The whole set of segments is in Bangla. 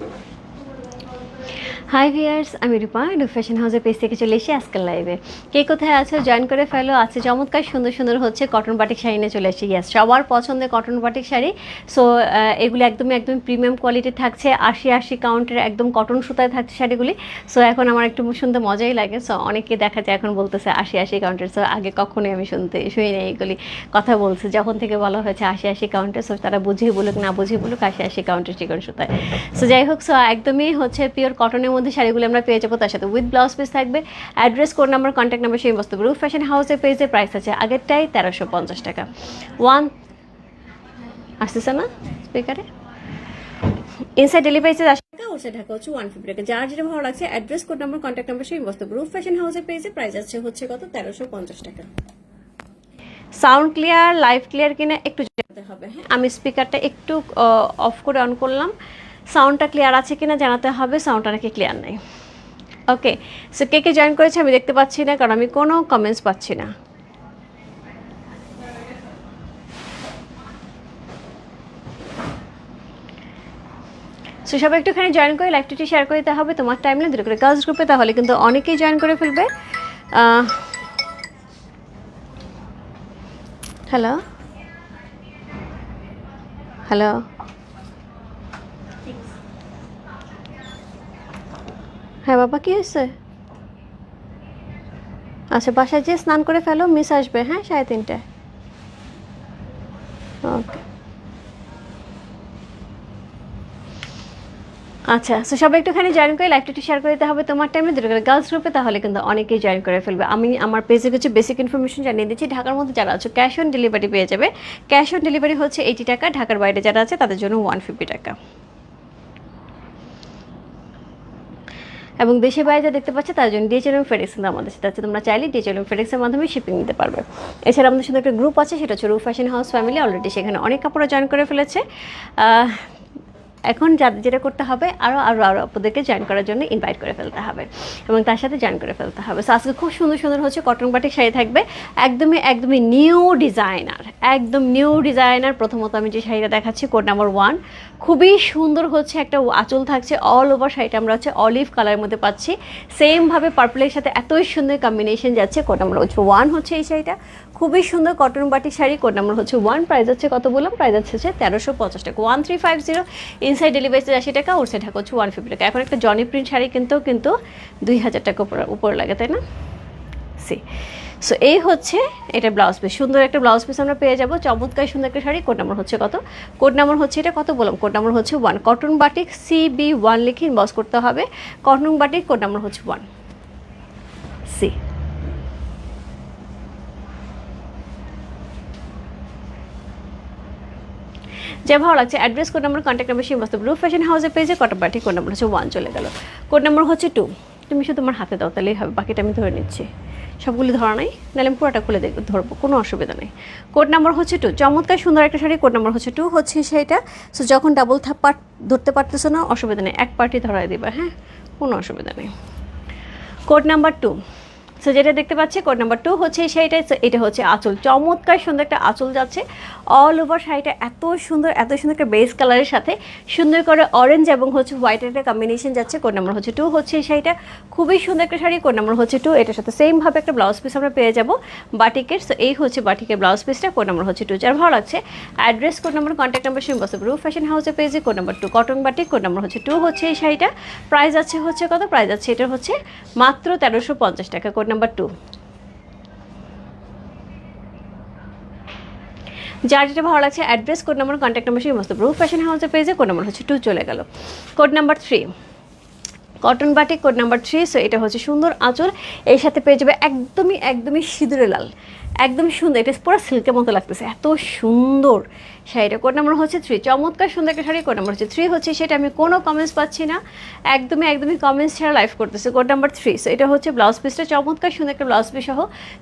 Thank you. হাই ভিয়ার্স আমি রূপা ডু ফ্যাশন হাউসের পেজ থেকে চলে এসেছি আজকাল লাইভে কে কোথায় আছে? জয়েন করে ফেলো। আছে চমৎকার সুন্দর সুন্দর হচ্ছে কটন বাটিক শাড়ি নিয়ে চলে এসেছি। ইয়াস সবার পছন্দের কটন বাটিক শাড়ি। সো এগুলি একদমই একদম প্রিমিয়াম কোয়ালিটি থাকছে। আশি আশি কাউন্টের একদম কটন সুতায় থাকছে শাড়িগুলি। সো এখন আমার একটু শুনতে মজাই লাগে। সো অনেকে দেখা যায় এখন বলতেছে আশি আশি কাউন্টের সো আগে কখনোই আমি শুনতে, শুনি না এইগুলি কথা বলছে। যখন থেকে বলা হয়েছে আশি আশি কাউন্টের সো তারা বুঝিয়ে বলুক, না বুঝিয়ে বলুক, আশি আশি কাউন্টের চিকন সুতায়। সো যাই হোক সো একদমই হচ্ছে পিওর কটনের মধ্যে শাড়িগুলো আমরা পেয়ে যাব তার সাথে উইথ ব্লাউজ পিস থাকবে address code number contact number সেই বস্তু রুফ ফ্যাশন হাউসের পেজে প্রাইস আছে আগেরটাই তেরোশো পঞ্চাশ টাকা। ওয়ান আসতেছে না স্পিকারে ইনসাইড ডেলিভারি চার্জ আশি টাকা ওর ঢাকা হচ্ছে ওয়ান ফিফটি টাকা। যার যেটা ভালো লাগছে address code number contact number সেই বস্তু রুফ ফ্যাশন হাউসের পেজে প্রাইস আছে হচ্ছে কত? তেরোশো পঞ্চাশ টাকা। সাউন্ড ক্লিয়ার লাইভ ক্লিয়ার কিনা একটু হবে হ্যাঁ। আমি স্পিকারটা একটু অফ করে অন করলাম। সাউন্ডটা ক্লিয়ার আছে কিনা জানাতে হবে, সাউন্ডটা নাকি ক্লিয়ার নেই। ওকে সো কে কে জয়েন করেছে আমি দেখতে পাচ্ছি না, কারণ আমি কোনো কমেন্টস পাচ্ছি না। সো সবাই একটুখানি জয়েন করে লাইভটি শেয়ার করে দিতে হবে, তোমার টাইমলে দুটো করে গার্লস গ্রুপে তাহলে কিন্তু অনেকেই জয়েন করে ফেলবে। হ্যালো হ্যালো হ্যাঁ বাবা, কি হয়েছে? আচ্ছা বাসায় যেয়ে স্নান করে ফেলো, মিস আসবে হ্যাঁ? সাড়ে তিনটায় ওকে। আচ্ছা সো সবাই একটুখানি জয়েন করে লাইভটা একটু শেয়ার করে দিতে হবে তোমার টাইমে দুটো করে গার্লস গ্রুপে তাহলে কিন্তু অনেকেই জয়েন করে ফেলবে। আমি আমার পেজে কিছু বেসিক ইনফরমেশন জানিয়ে দিচ্ছি। ঢাকার মধ্যে যারা আছে ক্যাশ অন ডেলিভারি পেয়ে যাবে। ক্যাশ অন ডেলিভারি হচ্ছে এইটি টাকা। ঢাকার বাইরে যারা আছে, তাদের জন্য ওয়ান ফিফটি টাকা। এবং দেশে বাইরে যা দেখতে পাচ্ছে, তার জন্য ডিএচএল এবং ফেডেক্স কিন্তু আমাদের সাথে আছে। তোমরা চাইলে ডিএচএল এবং ফেডেক্সের মাধ্যমে শিপিং নিতে পারবে। এছাড়া আমাদের সাথে একটা গ্রুপ আছে, সেটা হচ্ছে রু ফ্যাশন হাউস ফ্যামিলি অলরেডি সেখানে অনেক কাপড় জয়েন করে ফেলেছে। এখন যাদের যেটা করতে হবে আরও আরও আরও আপনাদেরকে জয়েন করার জন্য ইনভাইট করে ফেলতে হবে। এবং তার সাথে জয়েন করে ফেলতে হবে। সো আজকে খুব সুন্দর সুন্দর হচ্ছে কটন বাটিক শাড়ি থাকবে। একদমই একদমই নিউ ডিজাইনার একদম নিউ ডিজাইনার প্রথমত আমি যে শাড়িটা দেখাচ্ছি কোড নাম্বার ওয়ান খুবই সুন্দর হচ্ছে একটা আঁচল থাকছে অল ওভার শাড়িটা আমরা হচ্ছে অলিভ কালারের মধ্যে পাচ্ছি। সেমভাবে পার্পলের সাথে এতই সুন্দর কম্বিনেশন যাচ্ছে কোড নাম্বার হচ্ছে ওয়ান হচ্ছে এই শাড়িটা। খুবই সুন্দর cotton batik sari code number হচ্ছে ওয়ান প্রাইস হচ্ছে কত বললাম? প্রাইস হচ্ছে তেরোশো পঞ্চাশ টাকা। One three five zero inside delivery charge আশি টাকা ওর সাইড ঢাকা হচ্ছে ওয়ান ফিফটি টাকা। এখন একটা জনি প্রিন্ট শাড়ি কিন্তু কিন্তু দুই হাজার টাকা উপর উপর লাগে, তাই না? সি সো এই হচ্ছে এটা ব্লাউজ পিস সুন্দর একটা ব্লাউজ পিস আমরা পেয়ে যাব। চমৎকার সুন্দর একটা শাড়ি। কোড নাম্বার হচ্ছে কত? কোড নাম্বার হচ্ছে এটা কত বললাম? কোড নাম্বার হচ্ছে one cotton batik C B one লিখে ইনবক্স করতে হবে। কটন বাটিক কোড নাম্বার হচ্ছে ওয়ান সি যে ভালো লাগছে address code number contact number সেই বস্তু ব্লু ফ্যাশন হাউসের পেয়েছে কটন বাটি কোড নাম্বার হচ্ছে ওয়ান চলে গেল। কোড নাম্বার হচ্ছে টু তুমি শুধু তোমার হাতে দাও, তাহলেই হবে। বাকিটা আমি ধরে নিচ্ছি। সবগুলি ধরা নাই, নাহলে আমি পুরোটা খুলে দেখব ধরবো, কোনো অসুবিধা নেই। কোড নাম্বার হচ্ছে টু চমৎকার সুন্দর একটা শাড়ি, কোড নাম্বার হচ্ছে টু হচ্ছে সেইটা। সো যখন ডাবল থাপ পার্ট ধরতে পারতেছো না, অসুবিধা নেই, এক পার্টি ধরাই দিবা হ্যাঁ? কোনো অসুবিধা নেই। কোড নাম্বার টু সো যেটা দেখতে পাচ্ছি কোড নাম্বার টু হচ্ছে শাড়িটা এটা হচ্ছে আঁচল। চমৎকার সুন্দর একটা আঁচল যাচ্ছে। অল ওভার শাড়িটা এত সুন্দর এত সুন্দর একটা বেস কালারের সাথে সুন্দর করে অরেঞ্জ এবং হচ্ছে হোয়াইটের একটা কম্বিনেশন যাচ্ছে। কোড নাম্বার হচ্ছে টু হচ্ছে শাড়িটা। খুবই সুন্দর একটা শাড়ি। কোড নাম্বার হচ্ছে টু এটার সাথে সেমভাবে একটা ব্লাউজ পিস আমরা পেয়ে যাব বাটিকের। সো এই হচ্ছে বাটিকের ব্লাউজ পিসটা কোড নাম্বার হচ্ছে টু যার ভালো লাগছে address code number contact number সেই বসে রু ফ্যাশন হাউসের পেজে code number two cotton batik code number হচ্ছে টু হচ্ছে এই শাড়িটা। প্রাইস আছে হচ্ছে কত? প্রাইস আছে এটা হচ্ছে মাত্র তেরোশো পঞ্চাশ টাকা। কোড নাম্বার টু যার যেটা ভালো লাগছে address code number contact number সেই মস্ত ব্রু ফ্যাশন হাউসের পেজে কোড নাম্বার হচ্ছে টু চলে গেল। Code number three cotton batik code number three so এটা হচ্ছে সুন্দর আঁচল। এর সাথে পেয়ে যাবে একদমই একদমই সিঁদুরে লাল। একদম সুন্দর, এটা পুরো সিল্কের মতো লাগতেছে, এত সুন্দর। শাড়িটা কোড নাম্বার হচ্ছে থ্রি চমৎকার সুন্দর একটা শাড়ি কোড নাম্বার হচ্ছে থ্রি হচ্ছে, সেটা আমি কোনো কমেন্টস পাচ্ছি না, একদমই একদমই কমেন্টস ছাড়া লাইভ করতেছে কোড নাম্বার থ্রি সো এটা হচ্ছে ব্লাউজ পিসটা চমৎকার সুন্দর একটা ব্লাউজ পিস সহ,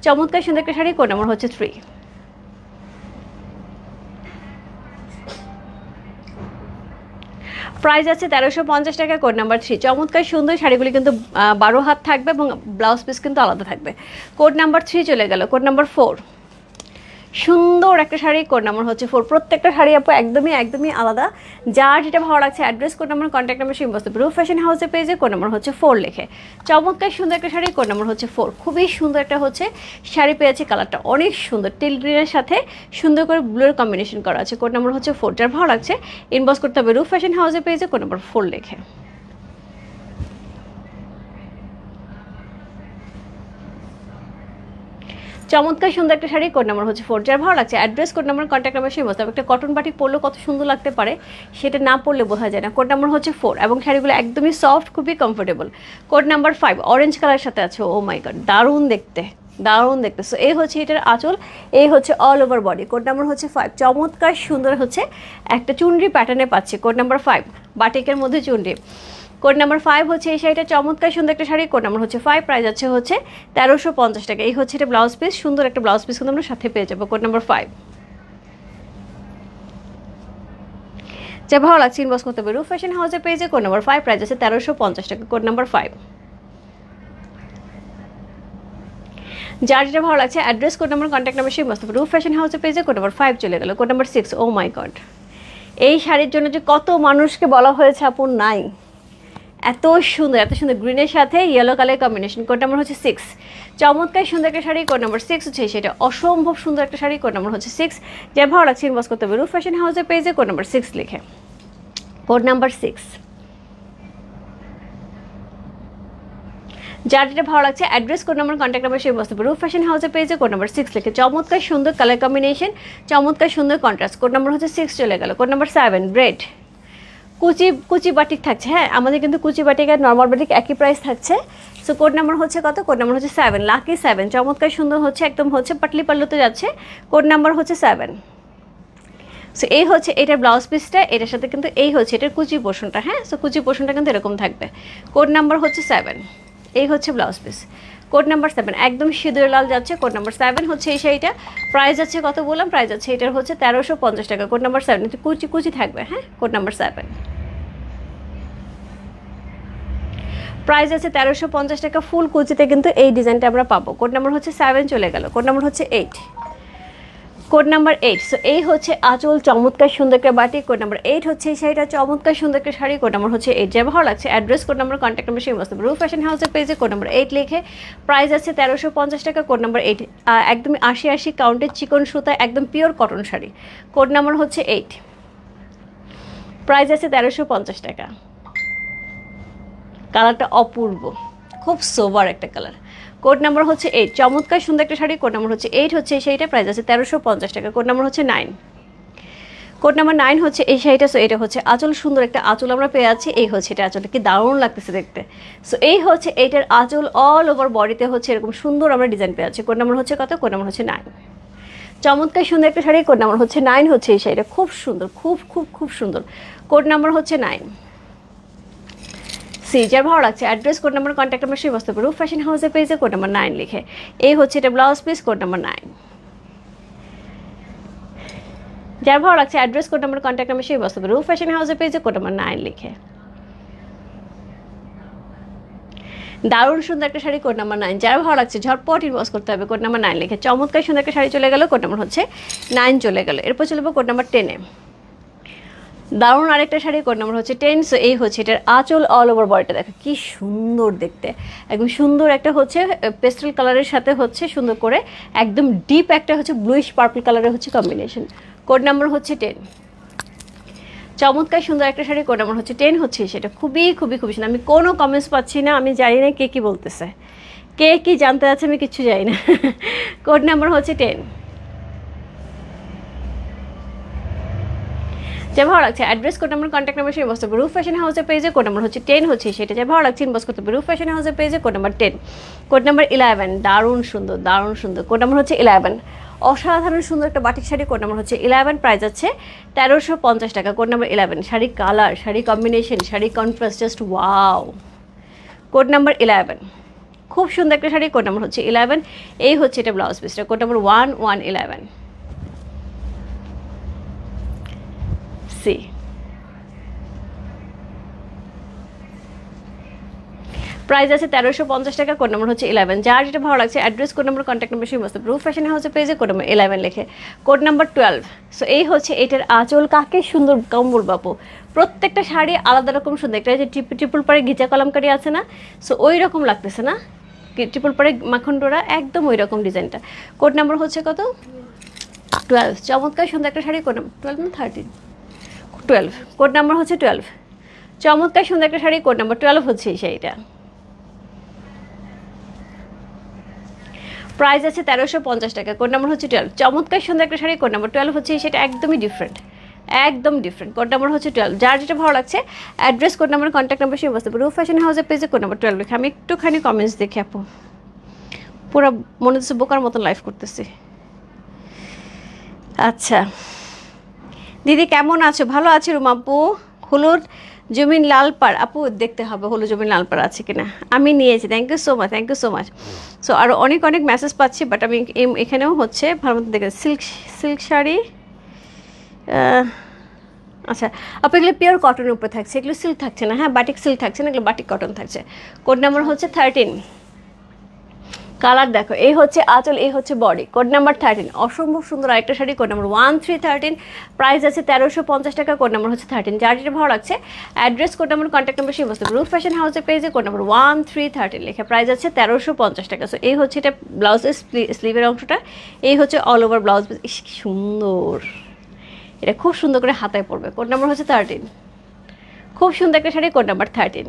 চমৎকার সুন্দর একটা শাড়ি কোড নাম্বার হচ্ছে থ্রি প্রাইস আছে তেরোশো পঞ্চাশ টাকা, কোড নাম্বার থ্রি চমৎকার, সুন্দর শাড়িগুলি কিন্তু বারো হাত থাকবে এবং ব্লাউজ পিস কিন্তু আলাদা থাকবে। কোড নাম্বার থ্রি চলে গেল, কোড নাম্বার ফোর সুন্দর একটা শাড়ি কোড নাম্বার হচ্ছে ফোর প্রত্যেকটা শাড়ি আপু একদমই একদমই আলাদা। যার যেটা ভালো লাগছে address code number contact number সেই বস্তু। ফ্যাশন হাউসের পেজে কোড নাম্বার হচ্ছে ফোর লেখে। চমৎকার সুন্দর একটা শাড়ি কোড নাম্বার হচ্ছে ফোর খুবই সুন্দর একটা হচ্ছে শাড়ি পেয়েছে কালারটা অনেক সুন্দর। টিল গ্রিনের সাথে সুন্দর করে ব্লুর কম্বিনেশন করা আছে। কোড নাম্বার হচ্ছে ফোর যার ভালো লাগছে ইনবক্স করতে হবে। রূপ ফ্যাশন হাউসের পেজে কোড নাম্বার ফোর লিখে। চমৎকার সুন্দর একটা শাড়ি কোড নাম্বার হচ্ছে ফোর যার ভালো লাগছে। Address code number contact number সেই মতো একটা কটন বাটি পরলেও কত সুন্দর লাগতে পারে, সেটা না পরলে বোঝা যায় না। কোড নাম্বার হচ্ছে ফোর এবং শাড়িগুলো একদমই সফট খুবই comfortable code number five orange colour সাথে আছে। ও মাই গড দারুণ দেখতে দারুণ দেখতে। সো এই হচ্ছে এটার আঁচল, এই হচ্ছে all over body code number হচ্ছে ফাইভ চমৎকার সুন্দর হচ্ছে একটা চুনরি প্যাটার্নে পাচ্ছে। কোড নাম্বার ফাইভ বাটিকের মধ্যে চুনরি। কোড নাম্বার ফাইভ হচ্ছে এই শাড়িটা চমৎকার সুন্দর একটা শাড়ি। কোড নাম্বার হচ্ছে ফাইভ প্রাইস আছে হচ্ছে তেরোশো পঞ্চাশ টাকা। এই হচ্ছে এটা ব্লাউজ পিস সুন্দর একটা ব্লাউজ পিস কিন্তু আমরা সাথে পেয়ে যাব কোড নাম্বার ফাইভ যা ভালো লাগছে ইনবক্স করতে পারো ফ্যাশন হাউসের পেজে কোড নাম্বার ফাইভ প্রাইস আছে তেরোশো পঞ্চাশ টাকা। কোড নাম্বার ফাইভ যার যেটা ভালো লাগছে address code number contact number সেই মস্ত রুফ ফ্যাশন হাউসের পেজে কোড নাম্বার ফাইভ চলে গেল। Code number six oh my god এই শাড়ির জন্য যে কত মানুষকে বলা হয়েছে আপন নাই। এত সুন্দর এত সুন্দর গ্রিনের সাথে yellow colour combination code number হচ্ছে সিক্স চমৎকার সুন্দর একটা শাড়ি কোড নাম্বার সিক্স হচ্ছে সেটা অসম্ভব সুন্দর একটা শাড়ি কোড নাম্বার হচ্ছে সিক্স যে ভালো লাগছে ইনবক্স করতে হবে। রুফ ফ্যাশন হাউসের পেজে কোড নাম্বার সিক্স লিখে। কোড নাম্বার সিক্স যার যেটা ভালো লাগছে address code number contact number সেই বস্তু রুফ ফ্যাশন হাউসের পেজে কোড নাম্বার সিক্স লিখে। চমৎকার সুন্দর কালার কম্বিনেশন চমৎকার সুন্দর কন্ট্রাস্ট কোড নাম্বার হচ্ছে সিক্স চলে গেল। কোড নাম্বার সেভেন রেড কুচি কুচি বাটিক থাকছে হ্যাঁ? আমাদের কিন্তু কুচি বাটিক আর নর্মাল বাটিক একই প্রাইস থাকছে। সো কোড নাম্বার হচ্ছে কত? কোড নাম্বার হচ্ছে সেভেন লাকি সেভেন চমৎকার সুন্দর হচ্ছে, একদম হচ্ছে পাটলি পাল্লুতে যাচ্ছে। কোড নাম্বার হচ্ছে সেভেন সো এই হচ্ছে এটার ব্লাউজ পিসটা এটার সাথে কিন্তু এই হচ্ছে এটার কুচি পোর্শনটা হ্যাঁ? সো কুচি পোর্শনটা কিন্তু এরকম থাকবে। কোড নাম্বার হচ্ছে সেভেন এই হচ্ছে blouse piece code number seven একদম সিঁদুর লাল যাচ্ছে কোড নাম্বার সেভেন হচ্ছে এই শাড়িটা। প্রাইস আছে কত বললাম? প্রাইস আছে এটার হচ্ছে তেরোশো পঞ্চাশ টাকা। কোড নাম্বার সেভেন কুচি কুচি থাকবে হ্যাঁ? কোড নাম্বার সেভেন প্রাইস আছে তেরোশো পঞ্চাশ টাকা, ফুল কুচিতে কিন্তু এই ডিজাইনটা আমরা পাবো। কোড নাম্বার হচ্ছে সেভেন চলে গেল, কোড নাম্বার হচ্ছে eight code number eight so এই হচ্ছে আঁচল চমৎকার সুন্দর একটা বাটি, কোড নাম্বার এইট হচ্ছে এই শাড়িটা চমৎকার সুন্দর একটা শাড়ি, কোড নাম্বার হচ্ছে এইট যা ভালো লাগছে address code number contact number সেই মস্ত রু ফ্যাশন হাউসের পেজে কোড নাম্বার এইট লিখে প্রাইস আছে তেরোশো পঞ্চাশ টাকা, কোড নাম্বার এইট একদমই আশি আশি কাউন্টের চিকন সুতা, একদম pure cotton sari. Code number হচ্ছে এইট প্রাইস আছে তেরোশো পঞ্চাশ টাকা। কালারটা অপূর্ব, খুব সোবার একটা কালার। কোড নাম্বার হচ্ছে এইট চমৎকার সুন্দর একটা শাড়ি, কোড নাম্বার হচ্ছে এইট হচ্ছে শাড়িটা প্রাইস আছে তেরোশো পঞ্চাশ টাকা, কোড নাম্বার হচ্ছে নাইন কোড নাম্বার নাইন হচ্ছে এই শাড়িটা সো এটা হচ্ছে আঁচল, সুন্দর একটা আঁচল আমরা পেয়ে আছি, এই হচ্ছে এটা আঁচলটা কি দারুণ লাগতেছে দেখতে। সো এই হচ্ছে এইটার আঁচল অল ওভার বডিতে হচ্ছে এরকম সুন্দর আমরা ডিজাইন পেয়ে আছি, কোড নাম্বার হচ্ছে কত? কোড নাম্বার হচ্ছে নাইন চমৎকার সুন্দর একটা শাড়ি, কোড নাম্বার হচ্ছে নাইন হচ্ছে এই শাড়িটা, খুব সুন্দর, খুব খুব খুব সুন্দর। কোড নাম্বার হচ্ছে নাইন সি যার ভালো লাগছে। Address code number contact number সেই বস্তু রূপ ফ্যাশন হাউসের পেজে কোড নাম্বার নাইন লিখে। এই হচ্ছে এটা blouse piece code number nine যার ভালো লাগছে address code number contact number সেই বস্তু রূপ ফ্যাশন হাউসের পেজে কোড নাম্বার নাইন লিখে। দারুণ সুন্দর একটা শাড়ি কোড নাম্বার নাইন যারা ভালো লাগছে, ঝটপট ইনবক্স করতে হবে কোড নাম্বার নাইন লিখে। চমৎকার সুন্দর একটা শাড়ি চলে গেল কোড নাম্বার হচ্ছে নাইন চলে গেল। এরপর চলবো কোড নাম্বার টেনে দারুণ আরেকটা শাড়ি কোড নাম্বার হচ্ছে টেন সো এই হচ্ছে এটার আঁচল অল ওভার বডিটা দেখো, কি সুন্দর দেখতে। একদম সুন্দর একটা হচ্ছে পেস্টেল কালারের সাথে হচ্ছে সুন্দর করে একদম ডিপ একটা হচ্ছে ব্লুইশ পার্পল কালারের হচ্ছে কম্বিনেশন কোড নাম্বার হচ্ছে টেন চমৎকার সুন্দর একটা শাড়ি কোড নাম্বার হচ্ছে টেন হচ্ছে সেটা। খুবই খুবই খুবই সুন্দর। আমি কোনো কমেন্টস পাচ্ছি না, আমি জানি না কে কী বলতেছে। কে কী জানতে আছে আমি কিচ্ছু জানি না। কোড নাম্বার হচ্ছে টেন যে ভালো লাগছে। Address code number contact number সেই বস্তু রুফ ফ্যাশন হাউসের পেজে কোড নাম্বার হচ্ছে টেন হচ্ছে, সেটা যে ভালো লাগছে ইনবক্স করতে হবে রুফ ফ্যাশন হাউসের পেজে code number ten code number eleven দারুণ সুন্দর দারুণ সুন্দর। কোড নাম্বার হচ্ছে ইলেভেন অসাধারণ সুন্দর একটা বাটিক শাড়ি কোড নাম্বার হচ্ছে ইলেভেন প্রাইস আছে তেরোশো পঞ্চাশ টাকা। Code number eleven sari colour sari combination sari contrast just wow code number eleven খুব সুন্দর একটা শাড়ি কোড নাম্বার হচ্ছে ইলেভেন এই হচ্ছে এটা ব্লাউজ পিসটা code number one one eleven C price আছে তেরোশো পঞ্চাশ টাকা কোড নম্বর হচ্ছে ইলেভেন যার যেটা ভালো লাগছে address code number contact number সেই বস্তু রুফ ফ্যাশন হাউসের পেজে কোড নম্বর ইলেভেন লেখে। কোড নাম্বার টুয়েলভ সো এই হচ্ছে এটার আঁচল। কাকে সুন্দর কম্বল বাপু? প্রত্যেকটা শাড়ি আলাদা রকম সুন্দর। একটা যে ট্রিপল পারে ঘিচা কলামকারি আছে না সো ওই রকম লাগতেছে না? ট্রিপল পারে মাখন ডোরা একদম ওই রকম ডিজাইনটা। কোড নাম্বার হচ্ছে কত? টুয়েলভ চমৎকার সুন্দর একটা শাড়ি কোড নাম্বার টুয়েলভ না থার্টিন টুয়েলভ কোড নাম্বার হচ্ছে টুয়েলভ চমৎকার সুন্দর একটা শাড়ি কোড নাম্বার টুয়েলভ হচ্ছে এই শাড়িটা। প্রাইস আছে তেরোশো পঞ্চাশ টাকা, কোড নাম্বার হচ্ছে টুয়েলভ চমৎকার সুন্দর একটা শাড়ি, কোড নাম্বার টুয়েলভ হচ্ছে, সেটা একদমই ডিফারেন্ট একদম ডিফারেন্ট কোড নাম্বার হচ্ছে টুয়েলভ যার যেটা ভালো লাগছে address code number contact number সেই বসতে রুফ ফ্যাশন হাউসের পেজে কোড নাম্বার টুয়েলভ লিখে। আমি একটুখানি কমেন্টস দেখি আপু। পুরো মনে হচ্ছে বোকার মতন লাইভ করতেছি। আচ্ছা। দিদি, কেমন আছো? ভালো আছি রুমাপু হলুদ জমিন লালপাড় আপু দেখতে হবে হলো জমিন লালপাড় আছে কিনা। আমি নিয়েছি thank you so much thank you so much so আরও অনেক অনেক মেসেজ পাচ্ছি বাট আমি এখানেও হচ্ছে ভালো মতো দেখে সিল্ক সিল্ক শাড়ি আচ্ছা আপু এগুলো পিওর কটনের উপরে থাকছে, এগুলো সিল্ক থাকছে না হ্যাঁ বাটিক সিল্ক থাকছে না, এগুলো বাটিক কটন থাকছে। কোড নাম্বার হচ্ছে থার্টিন কালার দেখো এই হচ্ছে আঁচল এই হচ্ছে বডি কোড নাম্বার থার্টিন অসম্ভব সুন্দর আরেকটা sari code number one three thirteen price আছে তেরোশো পঞ্চাশ টাকা কোড নাম্বার হচ্ছে থার্টিন যার যেটা ভালো লাগছে address code number contact number সেই বস্তু ফ্যাশন হাউসের পেজে code number one three thirteen লেখা প্রাইস আছে তেরোশো পঞ্চাশ টাকা সো এই হচ্ছে এটা ব্লাউজের স্লিভের অংশটা, এই হচ্ছে অল ওভার ব্লাউজ সুন্দর, এটা খুব সুন্দর করে হাতায় পড়বে কোড নাম্বার হচ্ছে থার্টিন খুব সুন্দর একটা শাড়ি কোড নাম্বার থার্টিন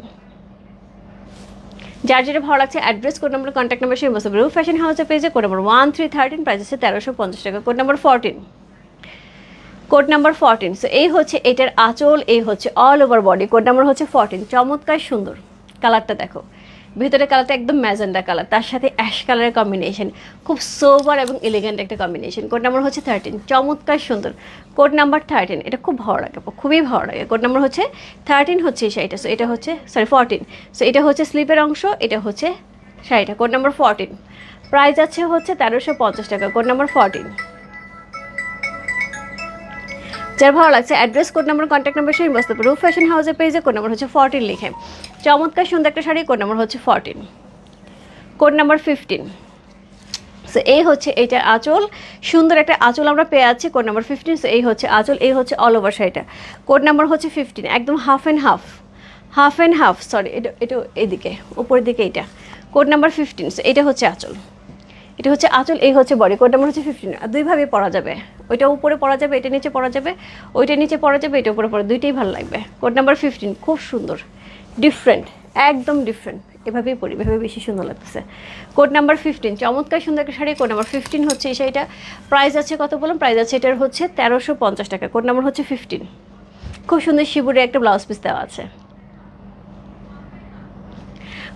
যার যেটা ভালো লাগছে address code number contact number সেই বসে রুফ ফ্যাশন হাউসের পেজে code number one three thirteen price আছে তেরোশো পঞ্চাশ টাকা। Code number fourteen code number fourteen so এই হচ্ছে এটার আঁচল, এই হচ্ছে all over body code number হচ্ছে ফোরটিন চমৎকার, সুন্দর। কালারটা দেখো। ভিতরে কালারটা একদম ম্যাজেন্ডা কালার তার সাথে অ্যাশ কালারের কম্বিনেশন খুব সোভার এবং এলিগেন্ট একটা কম্বিনেশন কোড নাম্বার হচ্ছে থার্টিন চমৎকার সুন্দর। কোড নাম্বার থার্টিন এটা খুব ভালো লাগে, খুবই ভালো লাগে। কোড নাম্বার হচ্ছে থার্টিন হচ্ছে এই শাড়িটা সো এটা হচ্ছে সরি ফোরটিন সো এটা হচ্ছে স্লিপের অংশ, এটা হচ্ছে শাড়িটা কোড নাম্বার ফোরটিন প্রাইস আছে হচ্ছে তেরোশো পঞ্চাশ টাকা কোড নাম্বার ফোরটিন যার ভালো লাগছে address code number contact number সেই বসতে রুফ ফ্যাশন হাউসের পেজে কোড নাম্বার হচ্ছে ফোরটিন লিখে। চমৎকার, সুন্দর একটা শাড়ি কোড নাম্বার হচ্ছে fourteen code number fifteen so এই হচ্ছে এইটার আঁচল। সুন্দর একটা আঁচল আমরা পেয়ে আছি কোড নাম্বার ফিফটিন সো এই হচ্ছে আঁচল, এই হচ্ছে অল ওভার শাড়িটা। কোড নাম্বার হচ্ছে ফিফটিন একদম half and half half and half sorry এটা এটা এদিকে, উপরের দিকে এইটা। কোড নাম্বার ফিফটিন সো এটা হচ্ছে আঁচল। এটা হচ্ছে আঁচল, এই হচ্ছে বডি কোড নাম্বার হচ্ছে ফিফটিন আর দুইভাবে পরা যাবে। ওইটা উপরে পরা যাবে, এটা নিচে পরা যাবে, ওইটা নিচে পরা যাবে, এটা উপরে পরা দুইটাই ভালো লাগবে। কোট নাম্বার ফিফটিন খুব সুন্দর। ডিফারেন্ট একদম ডিফারেন্ট এভাবেই পরি এভাবে বেশি সুন্দর লাগতেছে। কোড নাম্বার ফিফটিন চমৎকার সুন্দর একটা শাড়ি, কোড নাম্বার ফিফটিন হচ্ছে এই শাড়িটা। প্রাইস আছে কত বললাম? প্রাইস আছে এটার হচ্ছে তেরোশো পঞ্চাশ টাকা, কোড নাম্বার হচ্ছে ফিফটিন খুব সুন্দর শিবুরে একটা ব্লাউজ পিস দেওয়া আছে।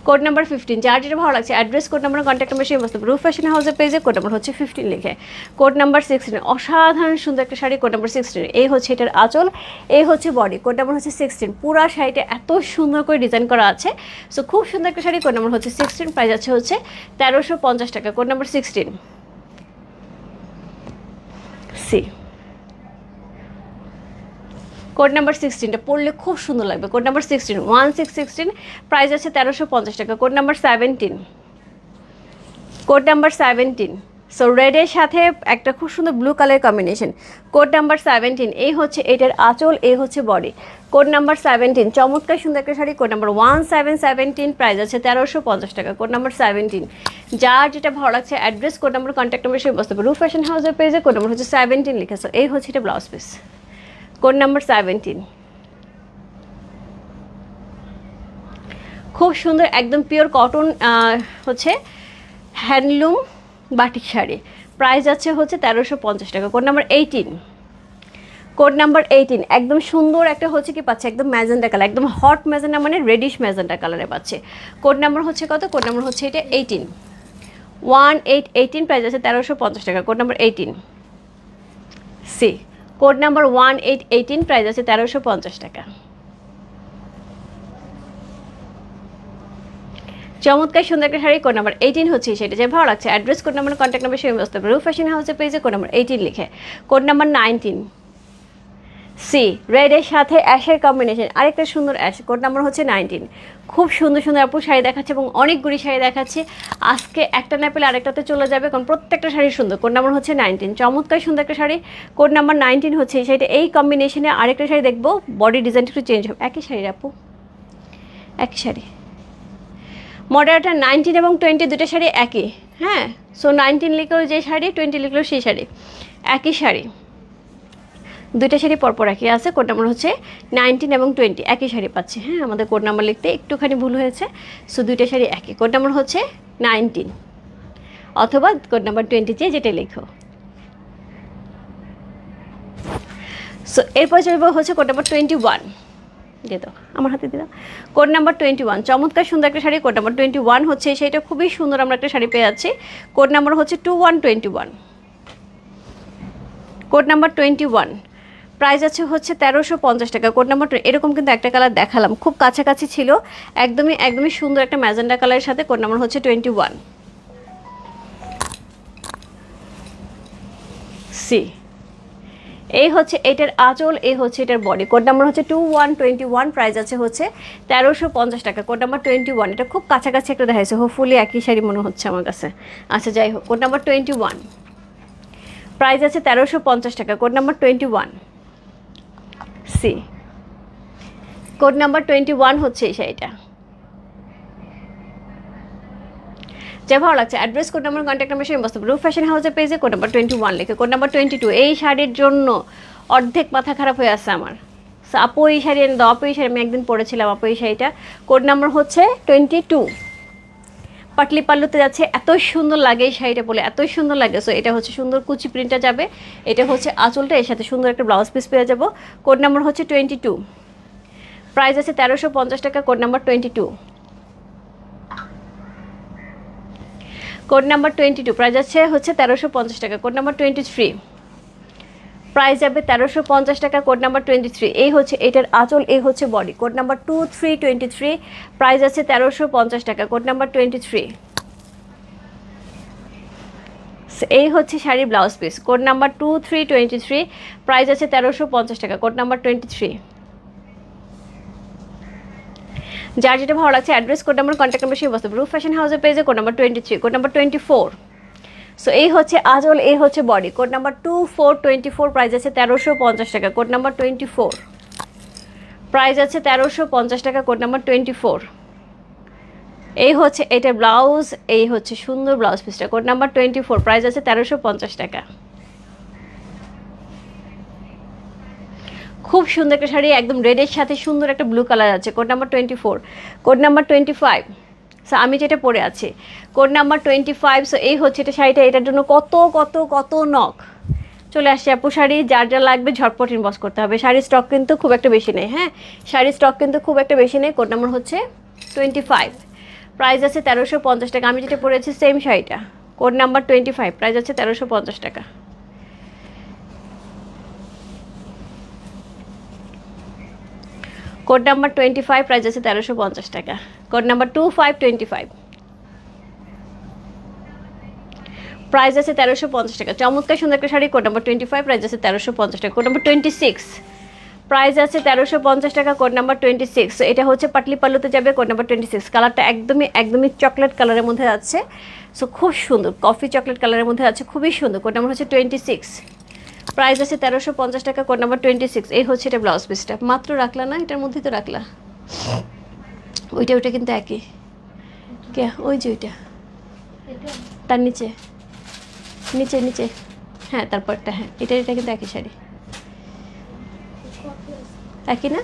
কোড নাম্বার ফিফটিন যার যেটা ভালো লাগছে address code number contact number সেই বস্তু রুফ ফ্যাশন হাউসের পেজে কোড নাম্বার হচ্ছে ফিফটিন লিখে। কোড নাম্বার সিক্সটিন অসাধারণ সুন্দর একটা শাড়ি, কোড নাম্বার সিক্সটিন এই হচ্ছে এটার আঁচল, এই হচ্ছে বডি কোড নাম্বার হচ্ছে সিক্সটিন পুরা শাড়িটা এত সুন্দর করে ডিজাইন করা আছে। সো খুব সুন্দর একটা শাড়ি, কোড নাম্বার হচ্ছে সিক্সটিন প্রাইস আছে হচ্ছে তেরোশো পঞ্চাশ টাকা, code number sixteen C code number সিক্সটিনটা পড়লে খুব সুন্দর লাগবে। Code number sixteen one six sixteen price আছে তেরোশো পঞ্চাশ টাকা। Code number seventeen code number seventeen so রেডের সাথে একটা খুব সুন্দর blue colour combination code number seventeen এই হচ্ছে এটার আঁচল, এই হচ্ছে বডি কোড নাম্বার সেভেন্টিন চমৎকার সুন্দর একটা sari. Code number one seven seventeen price আছে তেরোশো পঞ্চাশ টাকা। কোড নাম্বার সেভেন্টিন যার যেটা ভালো লাগছে address code number contact number সেই বসতে হবে রু ফ্যাশন হাউসের পেজে কোড নাম্বার হচ্ছে সেভেন্টিন লিখেছো এই হচ্ছে এটা blouse piece code number seventeen খুব সুন্দর, একদম পিওর কটন হচ্ছে হ্যান্ডলুম বাটিক শাড়ি। প্রাইস আছে হচ্ছে তেরোশো পঞ্চাশ টাকা। Code number eighteen code number eighteen একদম সুন্দর একটা হচ্ছে কি পাচ্ছে, একদম ম্যাজেন্ডা কালার একদম হট ম্যাজেন্ডা মানে রেডিশ ম্যাজেন্ডা কালারে পাচ্ছে। কোড নাম্বার হচ্ছে কত? কোড নাম্বার হচ্ছে এটা eighteen one eight eighteen price আছে তেরোশো পঞ্চাশ টাকা। Code number eighteen C code number one eight eighteen, price আছে তেরোশো পঞ্চাশ টাকা। চমৎকার, সুন্দর একটা শাড়ি, কোড নাম্বার এইটিন হচ্ছে সেটা যে ভালো লাগছে। Address code number contact number সেই ব্যবস্থা রু ফ্যাশন হাউসের পেজে কোড নাম্বার এইটিন লিখে। কোড নাম্বার নাইনটিন সি রেডের সাথে অ্যাশের কম্বিনেশন আরেকটা সুন্দর অ্যাশ কোড নাম্বার হচ্ছে নাইনটিন খুব সুন্দর সুন্দর আপু শাড়ি দেখাচ্ছে এবং অনেকগুলি শাড়ি দেখাচ্ছে। আজকে একটা না পেলে আরেকটাতে চলে যাবে কারণ প্রত্যেকটা শাড়ি সুন্দর। কোড নাম্বার হচ্ছে নাইনটিন। চমৎকার সুন্দর একটা শাড়ি। কোড নাম্বার নাইনটিন হচ্ছে এই শাড়িটা। এই কম্বিনেশনে আরেকটা শাড়ি দেখব। বডি ডিজাইনটা একটু চেঞ্জ হবে। একই শাড়ি আপু। একই শাড়ি। মডারটা নাইনটিন এবং টোয়েন্টি দুটো শাড়ি একই। হ্যাঁ? সো নাইনটিন লিখলেও যে শাড়ি টোয়েন্টি লিখলেও সেই শাড়ি। একই শাড়ি। দুইটা শাড়ি পরপর একই আছে কোড নাম্বার হচ্ছে নাইনটিন এবং টোয়েন্টি একই শাড়ি পাচ্ছে। হ্যাঁ আমাদের কোড নাম্বার লিখতে একটুখানি ভুল হয়েছে সো দুইটা শাড়ি একই। কোড নাম্বার হচ্ছে নাইনটিন অথবা কোড নাম্বার টোয়েন্টি চেয়ে যেটা লেখো। সো এরপর চলবে হচ্ছে কোড নাম্বার টোয়েন্টি ওয়ান দাও, আমার হাতে দাও। কোড নাম্বার টোয়েন্টি ওয়ান চমৎকার সুন্দর একটা sari. Code number twenty one হচ্ছে শাড়িটা, খুবই সুন্দর আমরা একটা শাড়ি পেয়ে যাচ্ছি। কোড নাম্বার হচ্ছে two one twenty one code number twenty one price আছে হচ্ছে তেরোশো পঞ্চাশ টাকা। কোড নাম্বার এরকম কিন্তু একটা কালার দেখালাম। খুব কাছাকাছি ছিল। একদমই একদমই সুন্দর একটা ম্যাজেন্ডা কালারের সাথে কোড নাম্বার হচ্ছে টোয়েন্টি ওয়ান। সি, এই হচ্ছে এটার আঁচল, এই হচ্ছে এটার বডি কোড নাম্বার হচ্ছে two one twenty one, price আছে হচ্ছে তেরোশো পঞ্চাশ টাকা। কোড নাম্বার টোয়েন্টি ওয়ান, এটা খুব কাছাকাছি একটা দেখাইছে। হোপফুলি একই শাড়ি মনে হচ্ছে আমার কাছে। আচ্ছা যাই হোক, code number twenty one. Price আছে তেরোশো পঞ্চাশ টাকা। Code number twenty one. See. Code number twenty one হচ্ছে এই শাড়িটা। যা ভালো লাগছে। Address, code number contact number, সেই বস্তু রুফ ফ্যাশন হাউসের পেজে কোড নাম্বার টোয়েন্টি ওয়ান লিখে। কোড নাম্বার টোয়েন্টি টু, এই শাড়ির জন্য অর্ধেক মাথা খারাপ হয়ে আছে আমার। আপু, এই শাড়ি এনে দাও। আপু, এই শাড়ি আমি একদিন পরেছিলাম। আপু, এই শাড়িটা। কোড নাম্বার হচ্ছে টোয়েন্টি টু। পাটলি পাল্লুতে যাচ্ছে এত সুন্দর লাগে এই শাড়িটা বলে এত সুন্দর লাগে। সো এটা হচ্ছে সুন্দর কুচি প্রিন্টটা যাবে। এটা হচ্ছে আঁচলটা, এর সাথে সুন্দর একটা ব্লাউজ পিস পেয়ে যাব। কোড নাম্বার হচ্ছে টোয়েন্টি টু প্রাইস আছে তেরোশো পঞ্চাশ টাকা code number twenty two code number twenty two price আছে হচ্ছে তেরোশো পঞ্চাশ টাকা code number twenty three price যাবে তেরোশো পঞ্চাশ টাকা, কোড নাম্বার টোয়েন্টি থ্রি এই হচ্ছে এটার আঁচল, এই হচ্ছে body. Code number two three twenty three price আছে তেরোশো পঞ্চাশ টাকা, কোড নাম্বার টোয়েন্টি থ্রি এই হচ্ছে শাড়ির blouse piece code number two three twenty three price আছে তেরোশো পঞ্চাশ টাকা, কোড নাম্বার টোয়েন্টি থ্রি যার যেটা ভালো লাগছে, address, code number contact number সেই বস্তু রুফ ফ্যাশন হাউসের পেজে code number twenty three code number twenty four so এই হচ্ছে আজল এই হচ্ছে body. Code number two four twenty four price আছে তেরোশো পঞ্চাশ টাকা। Code number twenty four price আছে তেরোশো পঞ্চাশ টাকা। কোড নাম্বার টোয়েন্টি ফোর এই হচ্ছে এটা ব্লাউজ এই হচ্ছে সুন্দর ব্লাউজ পিসটা। Code number twenty four price আছে তেরোশো পঞ্চাশ টাকা। খুব সুন্দর একটা শাড়ি, একদম রেডের সাথে সুন্দর একটা ব্লু কালার আছে। Code number twenty four code number twenty five so আমি যেটা পরে আছি code number twenty five so এই হচ্ছে এটা শাড়িটা, এটার জন্য কত কত কত নখ? চলে আসছে আপু শাড়ি, যার যা লাগবে ঝটপট ইনবক্স করতে হবে। শাড়ির স্টক কিন্তু খুব একটা বেশি নেই হ্যাঁ? শাড়ির স্টক কিন্তু খুব একটা বেশি নেই কোড নাম্বার হচ্ছে টোয়েন্টি ফাইভ প্রাইস আছে তেরোশো পঞ্চাশ টাকা। আমি যেটা পরেছি সেম শাড়িটা। Code number twenty five price আছে তেরোশো পঞ্চাশ টাকা। Code number twenty five price আছে তেরোশো পঞ্চাশ টাকা। Code number two five twenty five price আছে তেরোশো পঞ্চাশ টাকা। চমৎকার, সুন্দর একটা sari. Code number twenty five price আছে তেরোশো পঞ্চাশ টাকা। Code number twenty six price আছে তেরোশো পঞ্চাশ টাকা। কোড নাম্বার টোয়েন্টি সিক্স এটা হচ্ছে পাটলি পাল্লুতে যাবে কোড নাম্বার টোয়েন্টি সিক্স কালারটা একদমই একদমই চকলেট কালারের মধ্যে আছে। সো খুব সুন্দর। কফি চকলেট কালারের মধ্যে আছে। খুবই সুন্দর। কোড নাম্বার হচ্ছে টোয়েন্টি সিক্স প্রাইস আছে তেরোশো পঞ্চাশ টাকা কোড নাম্বার টোয়েন্টি সিক্স এই হচ্ছে এটা ব্লাউজ পিসটা মাত্র রাখলা না? এটার মধ্যেই তো রাখলা। ওইটা ওইটা কিন্তু একই। কে? ওই যে ওইটা। তার নিচে। নিচে নিচে। হ্যাঁ তারপরটা হ্যাঁ। এটা এটা কিন্তু একই শাড়ি। একই না?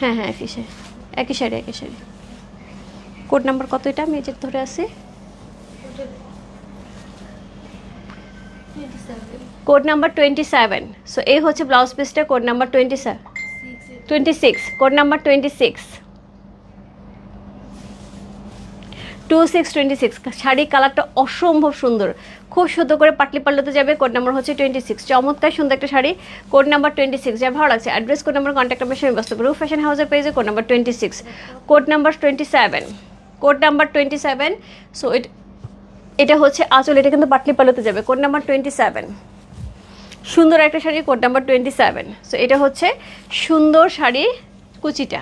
হ্যাঁ হ্যাঁ একই শাড়ি। একই শাড়ি একই শাড়ি। কোড নাম্বার কত এটা? আমি এই ধরে আছি। Code number twenty seven so এই হচ্ছে ব্লাউজ পিসটা code number twenty seven twenty six code number twenty six two six twenty six শাড়ির কালারটা অসম্ভব সুন্দর। খুব সুন্দর করে পাটলি পাল্লাতে যাবে। কোড নাম্বার হচ্ছে টোয়েন্টি সিক্স চমৎকার সুন্দর একটা sari. Code number twenty six যা ভালো লাগছে address code number contact number সঙ্গে ব্যস্ত রুফ ফ্যাশন হাউসের পেজে code number twenty six code number twenty seven code number twenty seven so এটা হচ্ছে আচল, এটা কিন্তু পাটলি পাল্লাতে যাবে, কোড নাম্বার টোয়েন্টি সেভেন সুন্দর একটা sari, code number twenty seven so এটা হচ্ছে সুন্দর শাড়ি কুচিটা,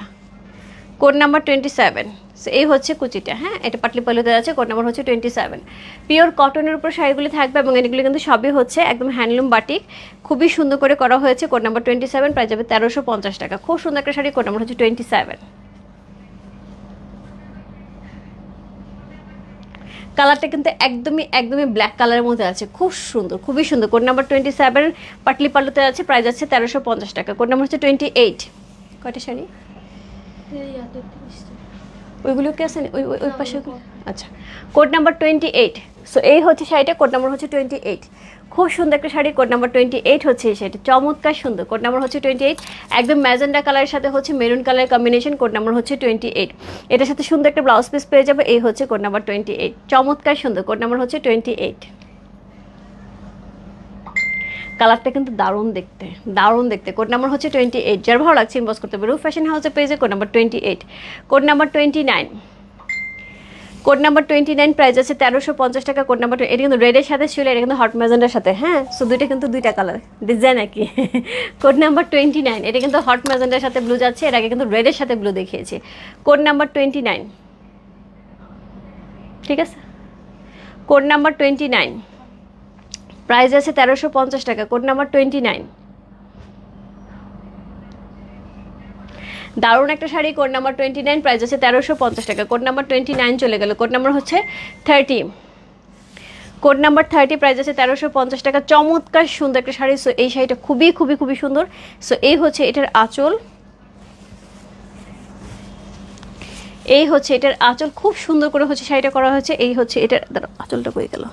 code number twenty seven so এই হচ্ছে কুচিটা হ্যাঁ? এটা পাটলি পালুতে আছে কোড নাম্বার হচ্ছে টোয়েন্টি সেভেন পিওর কটনের উপর শাড়িগুলি থাকবে এবং এগুলি কিন্তু সবই হচ্ছে একদম হ্যান্ডলুম বাটিক খুবই সুন্দর করে করা হয়েছে, code number twenty seven price যাবে তেরোশো পঞ্চাশ টাকা। খুব সুন্দর একটা শাড়ি, কোড নাম্বার হচ্ছে টোয়েন্টি সেভেন কালারটা কিন্তু একদমই একদমই ব্ল্যাক কালারের মধ্যে আছে। খুব সুন্দর খুবই সুন্দর। কোড নাম্বার টোয়েন্টি সেভেন পাটলি পাল্লুতে আছে প্রাইস আছে তেরোশো পঞ্চাশ টাকা। কোড নাম্বার হচ্ছে টোয়েন্টি এইট কয়টা শাড়ি? ওইগুলো কে আছে ওই ওই- পাশে আচ্ছা। Code number twenty eight so এই হচ্ছে শাড়িটা কোড নাম্বার হচ্ছে টোয়েন্টি এইট খুব সুন্দর একটা sari code number twenty eight হচ্ছে শাড়িটা। চমৎকার সুন্দর কোড নাম্বার হচ্ছে টোয়েন্টি এইট একদম ম্যাজেন্ডা কালারের সাথে হচ্ছে মেরুন কালারের কম্বিনেশন কোড নাম্বার হচ্ছে টোয়েন্টি এইট এটার সাথে সুন্দর একটা ব্লাউজ পিস পেয়ে যাবে, এই হচ্ছে কোড নাম্বার টোয়েন্টি এইট চমৎকার সুন্দর কোড নাম্বার হচ্ছে টোয়েন্টি এইট কালারটা কিন্তু দারুণ দেখতে দারুণ দেখতে। কোড নাম্বার হচ্ছে টোয়েন্টি এইট যার ভালো লাগছে ইনবক্স করতে পারবে ফ্যাশন হাউসের পেজে code number twenty eight code number twenty nine code number twenty nine price আছে তেরোশো পঞ্চাশ টাকা, কোড নাম্বার এটা কিন্তু রেডের সাথে ছিল এটা কিন্তু হট ম্যাজেন্ডার সাথে হ্যাঁ? সো দুইটা কিন্তু দুইটা কালার ডিজাইন একই। কোড নাম্বার টোয়েন্টি নাইন এটা কিন্তু হট ম্যাজেন্ডার সাথে ব্লু যাচ্ছে, এর আগে কিন্তু রেডের সাথে ব্লু দেখিয়েছি। কোড নাম্বার টোয়েন্টি নাইন ঠিক আছে? Code number twenty nine price আছে তেরোশো পঞ্চাশ টাকা, কোড নাম্বার টোয়েন্টি নাইন দারুণ একটা sari code number twenty nine price আছে তেরোশো পঞ্চাশ টাকা। কোড নাম্বার টোয়েন্টি নাইন চলে গেল। কোড নাম্বার হচ্ছে thirty code number thirty price আছে তেরোশো পঞ্চাশ টাকা। চমৎকার, সুন্দর একটা শাড়ি। সো এই শাড়িটা খুবই খুবই খুবই সুন্দর। সো এই হচ্ছে এটার আঁচল। এই হচ্ছে এটার আঁচল। খুব সুন্দর করে হচ্ছে শাড়িটা করা হয়েছে। এই হচ্ছে এটার আঁচলটা হয়ে গেল?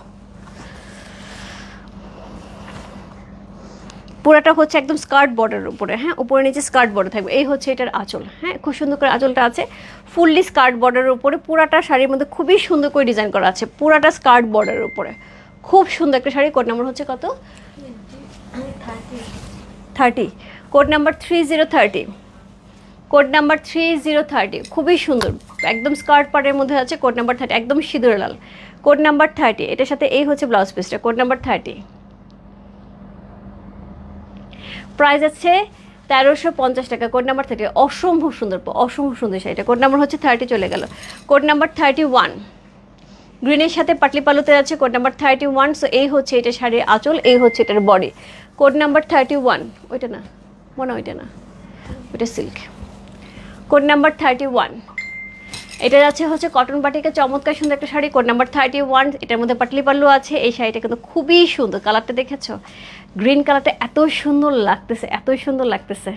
পুরাটা হচ্ছে একদম স্কার্ট বর্ডারের উপরে হ্যাঁ? উপরে নিচে স্কার্ট বর্ডার থাকবে। এই হচ্ছে এটার আঁচল হ্যাঁ? খুব সুন্দর করে আঁচলটা আছে। ফুললি স্কার্ট বর্ডারের উপরে, পুরাটা শাড়ির মধ্যে খুবই সুন্দর করে ডিজাইন করা আছে। পুরাটা স্কার্ট বর্ডারের উপরে। খুব সুন্দর একটা শাড়ি। কোড নাম্বার হচ্ছে কত? Thirty. Code number three zero thirty. Code number three zero thirty. খুবই সুন্দর। একদম স্কার্ট পার্টের মধ্যে আছে, কোড নাম্বার থার্টি। একদম সিঁদুর লাল। Code number thirty. এটার সাথে এই হচ্ছে ব্লাউজ পিসটা। Code number thirty. প্রাইস আছে তেরোশো পঞ্চাশ টাকা। কোড নাম্বার থার্টি অসম্ভব সুন্দর অসম্ভব সুন্দর শাড়িটা। কোড নাম্বার হচ্ছে থার্টি চলে গেল। কোড নাম্বার থার্টি ওয়ান গ্রিনের সাথে পাটলি পালুতে আছে code number thirty one so এই হচ্ছে এটা শাড়ির আঁচল, এই হচ্ছে এটার body code number thirty one ওইটা না, মনে ওইটা না, ওইটা silk code number thirty one এটা যাচ্ছে হচ্ছে কটন বাটিকে, চমৎকার সুন্দর একটা sari code number thirty one এটার মধ্যে পাটলি পাল্লু আছে, এই শাড়িটা কিন্তু খুবই সুন্দর, কালারটা দেখেছ? গ্রিন কালারটা এত সুন্দর লাগতেছে, এত সুন্দর লাগতেছে।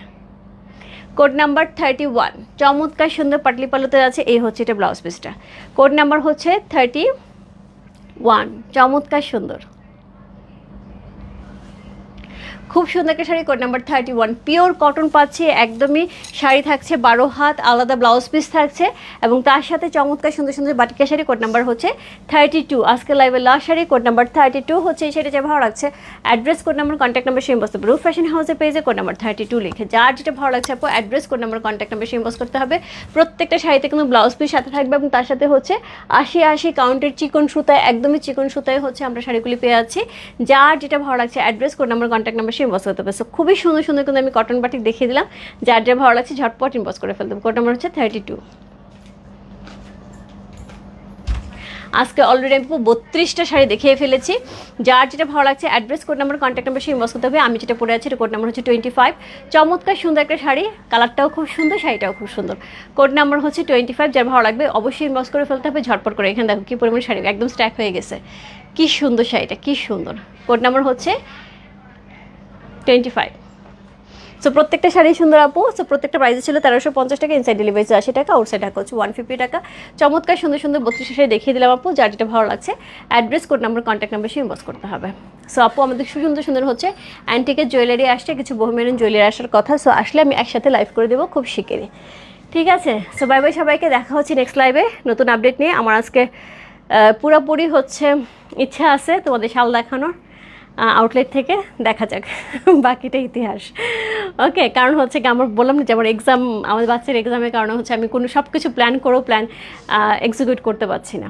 কোড নাম্বার থার্টি ওয়ান চমৎকার সুন্দর পাটলি পাল্লুতে আছে, এই হচ্ছে এটা ব্লাউজ পিসটা কোড নাম্বার হচ্ছে থার্টি ওয়ান চমৎকার সুন্দর। খুব সুন্দর একটা sari code number thirty one pure cotton পাচ্ছে, একদমই শাড়ি থাকছে বারো হাত, আলাদা ব্লাউজ পিস থাকছে এবং তার সাথে চমৎকার সুন্দর সুন্দর বাটিকা শাড়ি কোড নাম্বার হচ্ছে থার্টি টু আজকে লাইভে last sari code number thirty two হচ্ছে এই শাড়িটা যে ভালো লাগছে। Address code number contact number same বসতে রুফ ফ্যাশন হাউসের পেজে কোড নাম্বার থার্টি টু লিখে। যার যেটা ভালো লাগছে আপু address code number contact number বস করতে হবে। প্রত্যেকটা শাড়িতে কিন্তু ব্লাউজ পিস সাথে থাকবে এবং তার সাথে হচ্ছে আশি আশি কাউন্টের চিকন সুতায়, একদমই চিকন সুতায় হচ্ছে আমরা শাড়িগুলি পেয়ে যাচ্ছি। যার যেটা ভালো লাগছে address code number contact number বস করতে হবে খুবই সুন্দর সুন্দর কিন্তু আমি কটন বাটিক দেখিয়ে দিলাম। যার যা ভালো লাগছে ঝটপট ইনবক্স করে ফেলতে হবে। কোড নাম্বার হচ্ছে থার্টি টু আজকে অলরেডি আমি বত্রিশটা শাড়ি দেখিয়ে ফেলেছি। যার যেটা ভালো লাগছে address code number contact number সেই ইনবক্স করতে হবে। আমি যেটা পরে আছি এটা কোড নাম্বার হচ্ছে টোয়েন্টি ফাইভ চমৎকার, সুন্দর একটা শাড়ি। কালারটাও খুব সুন্দর, শাড়িটাও খুব সুন্দর। কোড নাম্বার হচ্ছে টোয়েন্টি ফাইভ যার ভালো লাগবে অবশ্যই ইনবক্স করে ফেলতে হবে। ঝটপট করে এখানে দেখো কী পরিমাণ শাড়ি, একদম স্ট্যাক হয়ে গেছে। কি সুন্দর শাড়িটা, কি সুন্দর। কোড নাম্বার হচ্ছে টোয়েন্টি ফাইভ সো প্রত্যেকটা শাড়ি সুন্দর আপু। সো প্রত্যেকটা প্রাইস ছিল তেরোশো পঞ্চাশ টাকা ইনসাইড ডেলিভারি আশি টাকা আউটসাইড টাকা হচ্ছে ওয়ান ফিফটি টাকা। চমৎকার সুন্দর সুন্দর বত্রিশ শাড়ি দেখিয়ে দিলাম আপু, যার যেটা ভালো লাগছে। Address code number contact number সে ইনবক্স করতে হবে। সো আপু, আমাদের সুন্দর সুন্দর হচ্ছে অ্যান্টিকের জুয়েলারি আসছে, কিছু বহুমেরন জুয়েলারি আসার কথা। সো আসলে আমি একসাথে লাইভ করে দেবো, খুব শিগগিরই। ঠিক আছে? সো বাই বাই সবাইকে, দেখা হচ্ছে নেক্সট লাইভে নতুন আপডেট নিয়ে। আমার আজকে পুরোপুরি হচ্ছে ইচ্ছা আছে তোমাদের শাল দেখানোর। আউটলেট থেকে দেখা যাক, বাকিটা ইতিহাস। ওকে কারণ হচ্ছে আমার বললাম না যে আমার এক্সাম আমাদের বাচ্চার এক্সামের কারণে হচ্ছে আমি কোনো সব কিছু প্ল্যান করেও প্ল্যান এক্সিকিউট করতে পারছি না।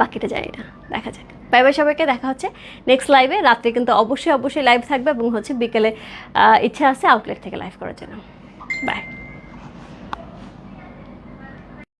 বাকিটা জানি না, দেখা যাক। বাই বাই সবাইকে, দেখা হচ্ছে নেক্সট লাইভে রাত্রে কিন্তু অবশ্যই অবশ্যই লাইভ থাকবে এবং হচ্ছে বিকেলে ইচ্ছা আছে আউটলেট থেকে লাইভ করার জন্য। বাই